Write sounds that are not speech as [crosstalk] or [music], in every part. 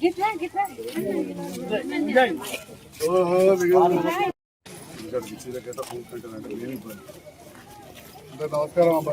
గిట్లా గిట్లా ఓహో మిగిలిన ఇక్కడ చీరకైతే పూసుకుంటానంటే నేను ఇబ్బంది. నమస్కారం అబ్బా.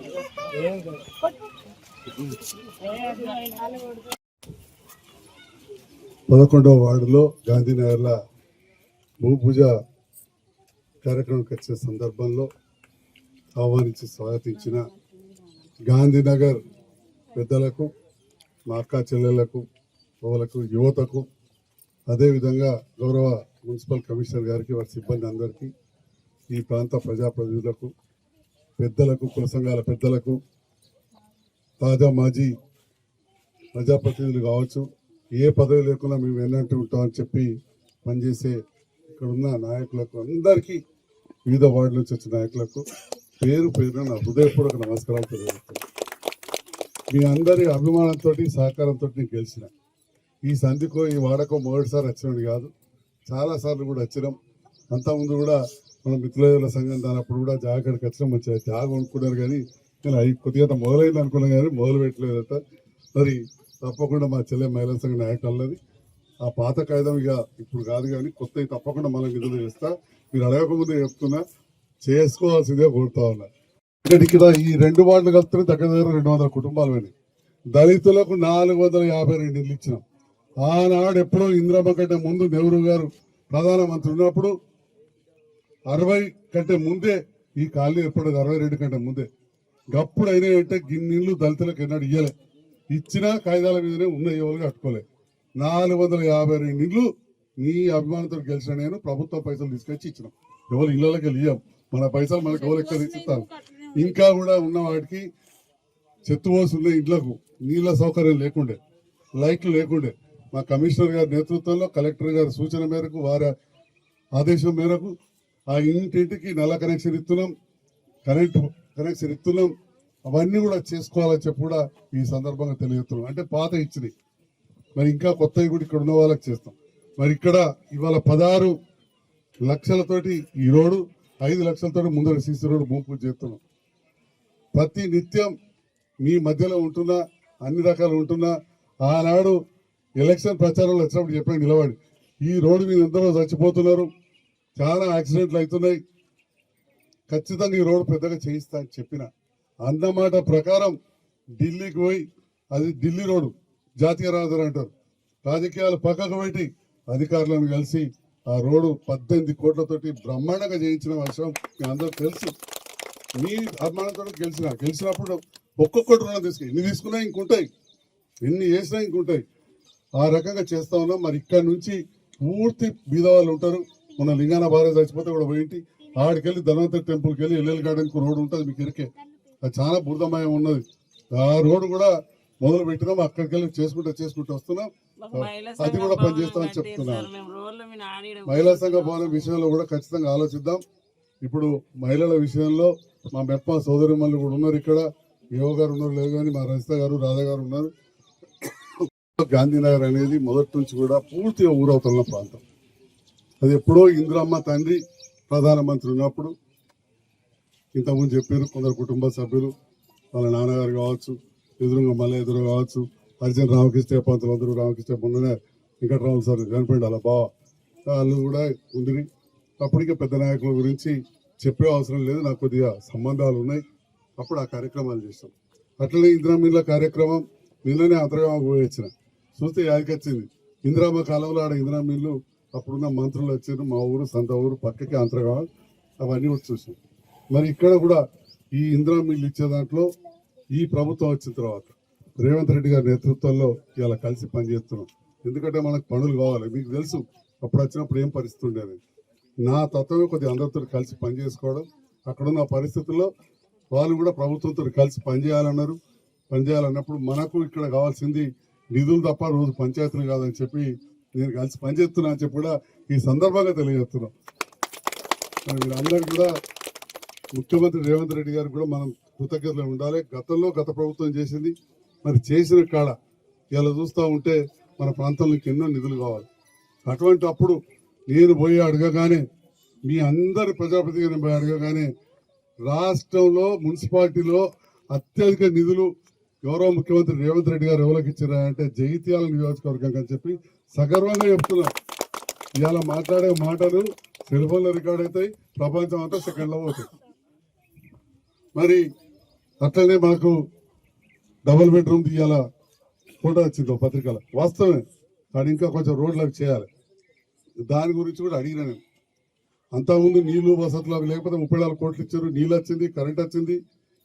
పదకొండవ వార్డులో గాంధీనగర్లో భూ పూజ కార్యక్రమంకి వచ్చే సందర్భంలో ఆహ్వానించి స్వాగతించిన గాంధీనగర్ పెద్దలకు మా అక్క చెల్లెళ్ళకు ఓలకు యువతకు అదేవిధంగా గౌరవ మున్సిపల్ కమిషనర్ గారికి వారి సిబ్బంది అందరికీ ఈ ప్రాంత ప్రజాప్రతినిధులకు పెద్దలకు కుల సంఘాల పెద్దలకు తాజా మాజీ ప్రజాప్రతినిధులు కావచ్చు ఏ పదవి లేకుండా మేము ఎన్నంటూ ఉంటామని చెప్పి పనిచేసే ఇక్కడ ఉన్న నాయకులకు అందరికీ వివిధ వార్డుల నుంచి వచ్చిన నాయకులకు పేరు పేరున నా హృదయపూర్వక నమస్కారాలు తెలియజేస్తాను మీ అందరి అభిమానంతో సహకారంతో నేను గెలిచిన. ఈ సంధికో ఈ వాడకో మొదటిసారి వచ్చినది కాదు చాలా సార్లు కూడా వచ్చినాం. అంతకుముందు కూడా మన మిత్రుల సంఘం దాని అప్పుడు కూడా జాగడికి వచ్చిన మంచిగా జాగ కొనుక్కున్నారు కానీ నేను అవి కొద్దిగా మొదలైంది అనుకున్నాం కానీ మొదలు పెట్టలేదట. మరి తప్పకుండా మా చెల్లె మహిళా సంఘ నాయకులది. ఆ పాత కాగితం ఇక ఇప్పుడు కాదు కానీ కొత్తవి తప్పకుండా మనం విడుదల చేస్తా. మీరు అడగకముందే చెప్తున్నా చేసుకోవాల్సిందే కోరుతా ఉన్నా. ఇక్కడ ఈ రెండు వార్డులు కలిపితే దగ్గర దగ్గర రెండు వందల కుటుంబాలు పోయినాయి దళితులకు నాలుగు వందల యాభై రెండు ఇల్లు ఇచ్చినాం. ఆనాడు ఎప్పుడో ఇందిరమ్మ కంటే ముందు నెహ్రూ గారు ప్రధానమంత్రి ఉన్నప్పుడు అరవై కంటే ముందే ఈ కాలనీ ఏర్పడదు అరవై రెండు కంటే ముందే. గప్పుడు అయినాయంటే గిన్నెళ్ళు దళితులకు ఎన్నాడు ఇయ్యలే. ఇచ్చినా కాగితాల మీదనే ఉన్న ఎవరు కట్టుకోలే నాలుగు వందల యాభై రెండు ఇళ్ళు మీ అభిమానంతో గెలిచిన నేను ప్రభుత్వ పైసలు తీసుకొచ్చి ఇచ్చినాం. ఎవరు ఇళ్ళకి వెళ్ళాం మన పైసలు మనకు ఎవరు ఎక్కడ ఇచ్చిస్తాను ఇంకా కూడా ఉన్న వాటికి చెత్తుపోసి ఉన్న ఇండ్లకు నీళ్ళ సౌకర్యం లేకుండే లైట్లు లేకుండే. మా కమిషనర్ గారి నేతృత్వంలో కలెక్టర్ గారి సూచన మేరకు వారి ఆదేశం మేరకు ఆ ఇంటింటికి నల్ల కనెక్షన్ ఇస్తున్నాం కరెంట్ కనెక్షన్ ఇస్తున్నాం. అవన్నీ కూడా చేసుకోవాలని చెప్పి కూడా ఈ సందర్భంగా తెలియజేస్తున్నాం. అంటే పాత ఇచ్చినాయి మరి ఇంకా కొత్తవి కూడా ఇక్కడ ఉన్న వాళ్ళకి చేస్తాం. మరి ఇక్కడ ఇవాళ పదహారు లక్షలతోటి ఈ రోడ్డు ఐదు లక్షలతోటి ముందర సీసీ రోడ్డు భూమి చేస్తున్నాం. ప్రతి నిత్యం మీ మధ్యలో ఉంటున్నా అన్ని రకాలు ఉంటున్నా ఆనాడు ఎలక్షన్ ప్రచారంలో వచ్చినప్పుడు చెప్పాను నిలబడి. ఈ రోడ్డు మీద ఎందరో చచ్చిపోతున్నారు. చాలా యాక్సిడెంట్లు అవుతున్నాయి. ఖచ్చితంగా ఈ రోడ్డు పెద్దగా చేయిస్తా అని చెప్పిన అన్నమాట ప్రకారం ఢిల్లీకి పోయి అది ఢిల్లీ రోడ్డు జాతీయ రహదారి అంటారు. రాజకీయాలు పక్కకు పెట్టి అధికారులను కలిసి ఆ రోడ్డు పద్దెనిమిది కోట్లతోటి బ్రహ్మాండంగా చేయించిన విషయం మీ అందరూ తెలుసు. మీ అభిమానంతో గెలిచిన గెలిచినప్పుడు ఒక్కొక్కటి రుణం తీసుకు ఎన్ని తీసుకున్నా ఇంకుంటాయి ఎన్ని చేసినా ఇంకుంటాయి. ఆ రకంగా చేస్తా ఉన్నాం. మరి ఇక్కడ నుంచి పూర్తి బీదవాళ్ళు ఉంటారు. మన లింగాన భార్య చచ్చిపోతే కూడా పోయింటి. ఆడికెళ్ళి ధన్వంతరి టెంపుల్కి వెళ్ళి ఎల్ఎల్ గార్డెన్కి రోడ్డు ఉంటుంది మీకు ఇరికే. అది చాలా బురదమయం ఉన్నది. ఆ రోడ్డు కూడా మొదలు పెట్టినాం అక్కడికి వెళ్ళి చేసుకుంటూ చేసుకుంటూ వస్తున్నాం. అది కూడా పనిచేస్తామని చెప్తున్నాను మహిళా సంఘ భవనం విషయంలో కూడా ఖచ్చితంగా ఆలోచిద్దాం. ఇప్పుడు మహిళల విషయంలో మా మెప్ప సోదరి కూడా ఉన్నారు ఇక్కడ. యువ గారు ఉన్నారు లేదు కానీ మా రజిత గారు రాధా గారు ఉన్నారు. [coughs] గాంధీనగర్ అనేది మొదటి నుంచి కూడా పూర్తిగా ఊరవుతున్న ప్రాంతం. అది ఎప్పుడో ఇందిరమ్మ తండ్రి ప్రధానమంత్రి ఉన్నప్పుడు ఇంతకుముందు చెప్పారు కొందరు కుటుంబ సభ్యులు వాళ్ళ నాన్నగారు కావచ్చు ఎదురుగా మళ్ళీ ఎదురు కావచ్చు అర్జున్ రామకృష్ణ పంతులు అందరూ రామకృష్ణ మొన్ననే వెంకటరావు సార్ చనిపోయింది అలా బావ. వాళ్ళు కూడా ఉంది అప్పటికే పెద్ద నాయకుల గురించి చెప్పే అవసరం లేదు నాకు కొద్దిగా సంబంధాలు ఉన్నాయి. అప్పుడు ఆ కార్యక్రమాలు చేస్తాం అట్లనే ఇందిరామిల్ల కార్యక్రమం నిన్ననే అంతర్గామ పోయి వచ్చిన. చూస్తే యాదికొచ్చింది ఇందిరామ కాలంలో ఆడ ఇందిరా మిల్లు అప్పుడున్న మంత్రులు వచ్చారు మా ఊరు సంత ఊరు పక్కకి అంతర్గామ అవన్నీ కూడా చూసాం. మరి ఇక్కడ కూడా ఈ ఇందిరా మిల్లు ఇచ్చే దాంట్లో ఈ ప్రభుత్వం వచ్చిన తర్వాత రేవంత్ రెడ్డి గారి నేతృత్వంలో ఇలా కలిసి పనిచేస్తున్నాం. ఎందుకంటే మనకు పనులు కావాలి. మీకు తెలుసు అప్పుడు వచ్చినప్పుడు ఏం పరిస్థితి ఉండేది? నా తత్వమే కొద్దిగా అందరితో కలిసి పనిచేసుకోవడం. అక్కడున్న పరిస్థితుల్లో వాళ్ళు కూడా ప్రభుత్వంతో కలిసి పనిచేయాలన్నారు. పనిచేయాలన్నప్పుడు మనకు ఇక్కడ కావాల్సింది నిధులు తప్ప రోజు పంచాయతీలు కాదని చెప్పి నేను కలిసి పనిచేస్తున్నా అని చెప్పి కూడా ఈ సందర్భంగా తెలియజేస్తున్నాం. మరి కూడా ముఖ్యమంత్రి రేవంత్ రెడ్డి గారు కూడా మనం కృతజ్ఞతలు ఉండాలి. గతంలో గత ప్రభుత్వం చేసింది మరి చేసిన కాడ ఇలా చూస్తూ ఉంటే మన ప్రాంతంలోకి ఎన్నో నిధులు కావాలి. అటువంటి అప్పుడు నేను పోయి అడగగానే మీ అందరి ప్రజాప్రతిగా నేను పోయి అడగగానే రాష్ట్రంలో మున్సిపాలిటీలో అత్యధిక నిధులు గౌరవ ముఖ్యమంత్రి రేవంత్ రెడ్డి గారు ఎవరికి ఇచ్చారా అంటే జైత్యాల నియోజకవర్గం అని చెప్పి సగర్వంగా చెప్తున్నాం. ఇవాళ మాట్లాడే మాటలు సెల్ఫోన్లో రికార్డ్ అవుతాయి ప్రపంచం అంతా సెకండ్లో పోతాయి మరి అట్లనే మాకు డబుల్ బెడ్రూమ్ తీయాల ఫోటో వచ్చింది పత్రికల. వాస్తవమే కానీ ఇంకా కొంచెం రోడ్లకు చేయాలి. దాని గురించి కూడా అడిగిన నేను. అంతకుముందు నీళ్ళు వసతులు అవి లేకపోతే ముప్పై నాలుగు కోట్లు ఇచ్చారు నీళ్ళు వచ్చింది కరెంట్ వచ్చింది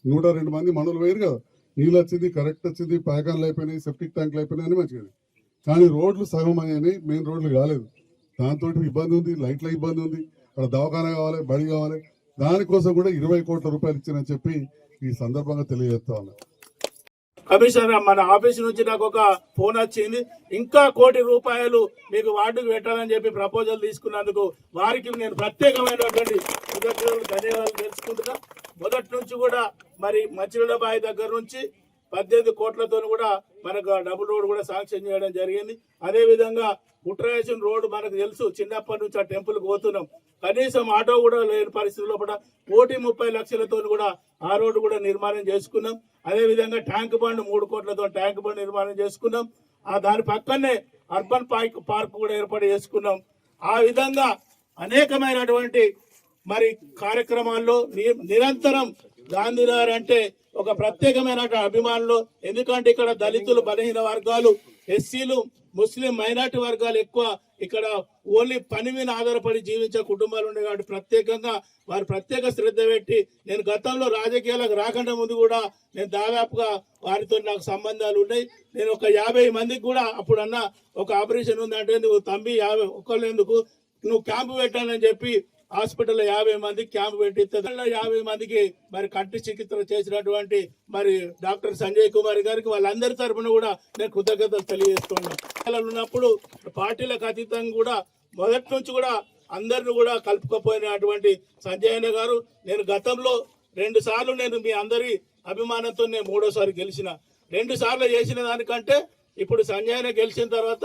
నూట రెండు మంది మనులు వేరు కదా. నీళ్ళు వచ్చింది కరెక్ట్ వచ్చింది పాయకాన్లు అయిపోయినాయి సెప్టిక్ ట్యాంకులు అయిపోయినాయి అని మంచిగా కానీ రోడ్లు సగం అయ్యాయి మెయిన్ రోడ్లు కాలేదు. దాంతో ఇబ్బంది ఉంది లైట్ల ఇబ్బంది ఉంది అక్కడ దవాఖానా కావాలి బడి కావాలి. దానికోసం కూడా ఇరవై కోట్ల రూపాయలు ఇచ్చానని చెప్పి ఈ సందర్భంగా తెలియజేస్తా ఉన్నా. కమిషనర్ మన ఆఫీస్ నుంచి నాకు ఒక ఫోన్ వచ్చింది. ఇంకా కోటి రూపాయలు మీకు వార్డుకు పెట్టాలని చెప్పి ప్రపోజల్ తీసుకున్నందుకు వారికి నేను ప్రత్యేకమైనటువంటి కృతజ్ఞతలు ధన్యవాదాలు తెలుసుకుంటున్నా. మొదటి నుంచి కూడా మరి మచిలీలబాయి దగ్గర నుంచి పద్దెనిమిది కోట్లతో కూడా మనకు డబుల్ రోడ్ కూడా శాంక్షన్ చేయడం జరిగింది. అదేవిధంగా కుట్రాయసిన రోడ్డు మనకు తెలుసు చిన్నప్పటి నుంచి ఆ టెంపుల్ పోతున్నాం. కనీసం ఆటో కూడా లేని పరిస్థితుల్లో కూడా కోటి ముప్పై లక్షలతో కూడా ఆ రోడ్డు కూడా నిర్మాణం చేసుకున్నాం. అదే విధంగా ట్యాంక్ బండ్ మూడు కోట్లతో ట్యాంక్ బండ్ నిర్మాణం చేసుకున్నాం. ఆ దాని పక్కనే అర్బన్ పార్క్ పార్క్ కూడా ఏర్పాటు చేసుకున్నాం. ఆ విధంగా అనేకమైనటువంటి మరి కార్యక్రమాల్లో ని- నిరంతరం గాంధీనగర్ అంటే ఒక ప్రత్యేకమైన అభిమానులు. ఎందుకంటే ఇక్కడ దళితులు బలహీన వర్గాలు ఎస్సీలు ముస్లిం మైనార్టీ వర్గాలు ఎక్కువ ఇక్కడ ఓన్లీ పని మీద ఆధారపడి జీవించే కుటుంబాలు ఉన్నాయి కాబట్టి ప్రత్యేకంగా వారు ప్రత్యేక శ్రద్ధ పెట్టి నేను గతంలో రాజకీయాలకు రాకుండా ముందు కూడా నేను దాదాపుగా వారితో నాకు సంబంధాలు ఉన్నాయి. నేను ఒక యాభై మందికి కూడా అప్పుడు అన్న ఒక ఆపరేషన్ ఉందంటే నువ్వు తంబి యాభై ఒకళ్ళు ఎందుకు నువ్వు క్యాంపు పెట్టానని చెప్పి హాస్పిటల్లో యాభై మందికి క్యాంప్ పెట్టిస్తే యాభై మందికి మరి కంటి చికిత్స చేసినటువంటి మరి డాక్టర్ సంజయ్ కుమార్ గారికి వాళ్ళందరి తరపున కూడా నేను కృతజ్ఞతలు తెలియజేస్తున్నాను ఉన్నప్పుడు పార్టీలకు అతీతంగా కూడా మొదటి నుంచి కూడా అందరిని కూడా కలుపుకపోయినటువంటి సంజయ్ అన్న గారు నేను గతంలో రెండు సార్లు నేను మీ అందరి అభిమానంతో నేను మూడోసారి గెలిచిన. రెండు సార్లు చేసిన దానికంటే ఇప్పుడు సంజయ్ గెలిచిన తర్వాత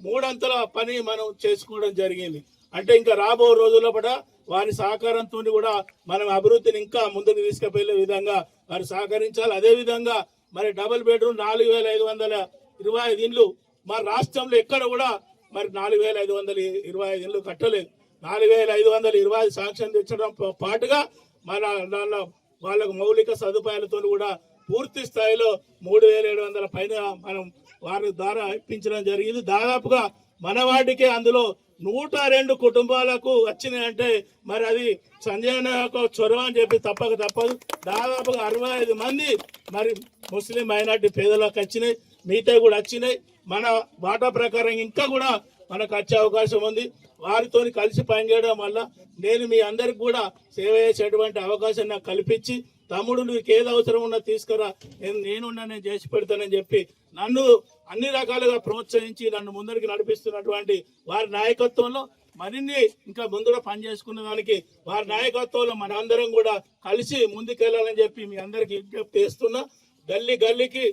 మూడంతల పని మనం చేసుకోవడం జరిగింది. అంటే ఇంకా రాబో రోజుల్లో కూడా వారి సహకారంతో కూడా మనం అభివృద్ధిని ఇంకా ముందుకు తీసుకుపోయే విధంగా వారు సహకరించాలి. అదే విధంగా మరి డబుల్ బెడ్రూమ్ నాలుగు వేల ఐదు వందల ఇరవై ఐదు ఇండ్లు మన రాష్ట్రంలో ఎక్కడ కూడా మరి నాలుగు వేల ఐదు వందల ఇరవై ఐదు ఇండ్లు కట్టలేదు. నాలుగు వేల ఐదు వందల ఇరవై ఐదు శాంక్షన్ తెచ్చడం పాటుగా మన దానిలో వాళ్ళకు మౌలిక సదుపాయాలతో కూడా పూర్తి స్థాయిలో మూడు వేల ఏడు వందల పైన మనం వారి ద్వారా ఇప్పించడం జరిగింది. దాదాపుగా మన వాటికే అందులో నూట రెండు కుటుంబాలకు వచ్చినాయంటే మరి అది సంజయ్ యొక్క చొరవ అని చెప్పి తప్పక తప్పదు. దాదాపుగా అరవై ఐదు మంది మరి ముస్లిం మైనార్టీ పేదలకు వచ్చినాయి మిగతా కూడా వచ్చినాయి. మన వాటా ప్రకారం ఇంకా కూడా మనకు వచ్చే అవకాశం ఉంది. వారితో కలిసి పనిచేయడం వల్ల నేను మీ అందరికి కూడా సేవ చేసేటువంటి అవకాశం నాకు కల్పించి తమ్ముడు నీకు ఏది అవసరం ఉన్నా తీసుకురా. నేను నేనున్నా నేను చేసి పెడతానని చెప్పి నన్ను అన్ని రకాలుగా ప్రోత్సహించి నన్ను ముందరికి నడిపిస్తున్నటువంటి వారి నాయకత్వంలో మరిన్ని ఇంకా ముందుగా పనిచేసుకున్న దానికి వారి నాయకత్వంలో మన అందరం కూడా కలిసి ముందుకెళ్ళాలని చెప్పి మీ అందరికి విజ్ఞప్తి చేస్తున్నా. గల్లీ గల్లీకి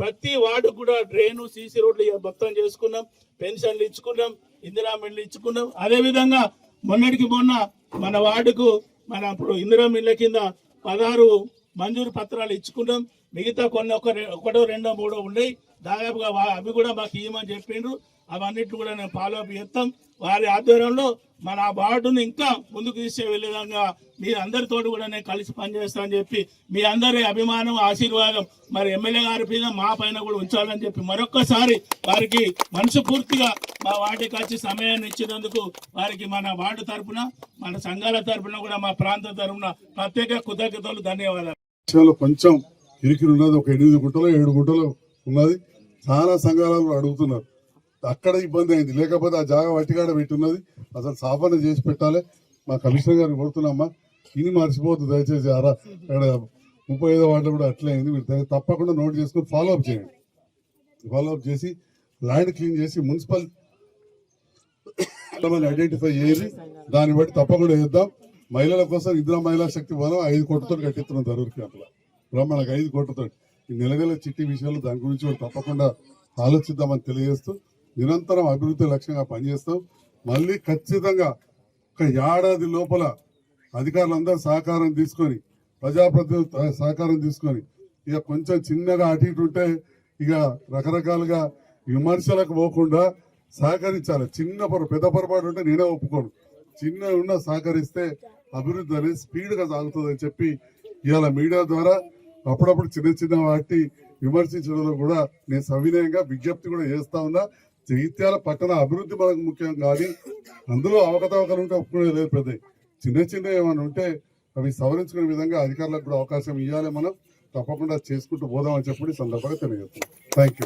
ప్రతి వార్డు కూడా డ్రైను సీసీ రోడ్లు మొత్తం చేసుకున్నాం. పెన్షన్లు ఇచ్చుకున్నాం ఇందిరా మిల్లు ఇచ్చుకున్నాం. అదేవిధంగా మొన్నటికి మొన్న మన వార్డుకు మన ఇప్పుడు ఇందిరా మిల్ల కింద పదహారు మంజూరు పత్రాలు ఇచ్చుకున్నాం. మిగతా కొన్ని ఒక రె- ఒకటో రెండో మూడో ఉన్నాయి. దాదాపుగా అవి కూడా మాకు ఇవ్వమని చెప్పిండ్రు. అవన్నిటి కూడా నేను ఫాలో అప్ చేస్తాం. వారి ఆధ్వర్యంలో మన ఆ వార్డును ఇంకా ముందుకు తీసే విధంగా మీ అందరితో కూడా నేను కలిసి పనిచేస్తానని చెప్పి మీ అందరి అభిమానం ఆశీర్వాదం మరి ఎమ్మెల్యే గారి మీద మా పైన కూడా ఉంచాలని చెప్పి మరొక్కసారి వారికి మనసు పూర్తిగా మా వాటికి వచ్చి సమయాన్ని ఇచ్చినందుకు వారికి మన వార్డు తరఫున మన సంఘాల తరఫున కూడా మా ప్రాంతం తరఫున ప్రత్యేక కృతజ్ఞతలు ధన్యవాదాలు. కొంచెం ఇరికి ఉన్నది ఒక ఎనిమిది గుంటలు ఏడు గుంటలు ఉన్నది. చాలా సంఘాలలో అడుగుతున్నారు. అక్కడ ఇబ్బంది అయింది. లేకపోతే ఆ జాగా వట్టిగాడ పెట్టున్నది. అసలు సాపన చేసి పెట్టాలి. మా కమిషనర్ గారిని కొడుతున్నామ్మా ఇని మర్చిపోతుంది దయచేసి. అరా అక్కడ ముప్పై ఐదో వాటిలో కూడా అట్లే అయింది. మీరు తప్పకుండా నోట్ చేసుకుని ఫాలో అప్ చేయండి. ఫాలో అప్ చేసి ల్యాండ్ క్లీన్ చేసి మున్సిపల్ ఐడెంటిఫై చేసి దాన్ని బట్టి తప్పకుండా చేద్దాం. మహిళల కోసం ఇందిరా మహిళా శక్తి బలం ఐదు కోట్లతో కట్టిస్తున్నాం ధరూర్ క్యాంపులో బ్రహ్మణకు ఐదు కోట్లతో. ఈ నెల నెల చిట్టి విషయాలు దాని గురించి తప్పకుండా ఆలోచిద్దామని తెలియజేస్తూ నిరంతరం అభివృద్ధి లక్ష్యంగా పనిచేస్తాం. మళ్ళీ ఖచ్చితంగా ఒక ఏడాది లోపల అధికారులందరూ సహకారం తీసుకొని ప్రజాప్రతినిధుల సహకారం తీసుకొని ఇక కొంచెం చిన్నగా అటు ఇటు ఉంటే ఇక రకరకాలుగా విమర్శలకు పోకుండా సహకరించాలి. చిన్న పొర పెద్ద పొరపాటు ఉంటే నేనే ఒప్పుకోను. చిన్న ఉన్న సహకరిస్తే అభివృద్ధి అనేది స్పీడ్గా సాగుతుందని సాగుతుంది అని చెప్పి ఇవాళ మీడియా ద్వారా అప్పుడప్పుడు చిన్న చిన్న వాటి విమర్శించడంలో కూడా నేను సవినయంగా విజ్ఞప్తి కూడా చేస్తా ఉన్నా. జగిత్యాల పట్టణ అభివృద్ధి మనకు ముఖ్యం కానీ అందులో అవకతవకలు ఉంటే ఒప్పుకునే లేదు పెద్ద చిన్న చిన్న ఏమైనా ఉంటే అవి సవరించుకునే విధంగా అధికారులకు కూడా అవకాశం ఇవ్వాలి మనం. తప్పకుండా చేసుకుంటూ పోదామని చెప్పి సందర్భంగా తెలియజేస్తున్నాం. Thank you